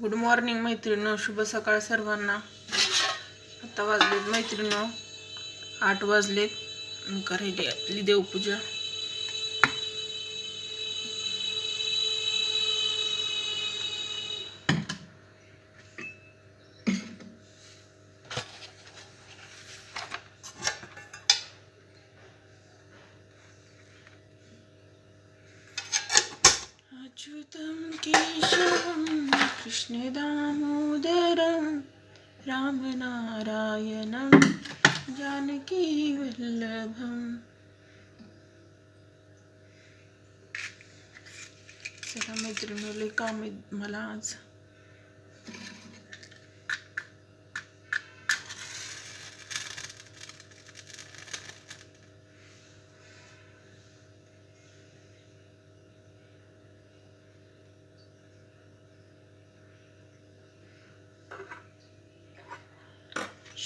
Good morning मैत्रिणीनो. शुभ सकाळ सर्वांना. आता वाजलेत मैत्रिणीनो. आठ वाजलेत. मी करायली आपली देवपूजा. अच्युतं केशवं कृष्णदामोदरं रामनारायणं जानकीवल्लभम् चला मैत्रिणीले काम मला आज.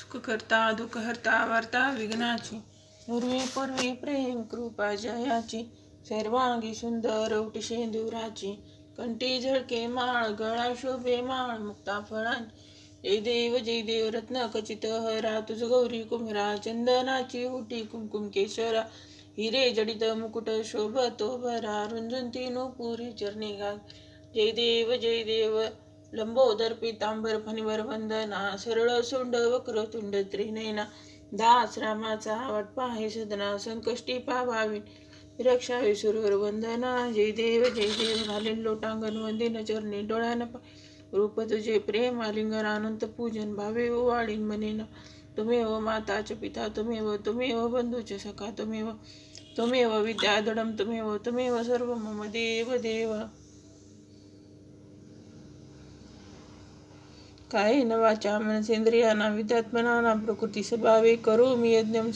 सुख करता हरता वार्ता विघ्नाची. पूर्वी पूर्वी प्रेम कृपा जयाची. सर्वांगी सुंदर उटी शेंदुराची. कंठी झळके माळ गळा शोभे माळ मुक्ता फळांची. जय देव जय देव रत्न खचित हरा. तुझ गौरी कुंभरा चंदनाची उटी कुमकुम केशरा. हिरे जडित मुकुट शोभतो भरा. रुंजंती पुरी चरणी घाल जय देव जय देव. लंबोदर पितांबर फणीवर वंदना सरळ सोंड वक्र तुंड त्रिनयना दास रामाचा वाटपा आहे सदना संकष्टी पावावी रक्षा विसुरवर वंदना जय देव जय देव घालीन लोटांगण वंदिन चरणी डोळ्यानं रूप तुझे प्रेम आलिंगन अनंत पूजन भावे वाळीन मनेन तुम्ही व माताचे पिता तुम्ही व तुम्ही व बंधूचे सखा तुम्ही व तुम्ही व विद्याधडम तुम्ही व तुम्ही व सर्व मम देव देव. કાયે નવાચામન સેન્દ્રિયાના વિદ્યાત્મનાના પ્રકૃતિ સ્વભાવે કરોમિ યજ્ઞમ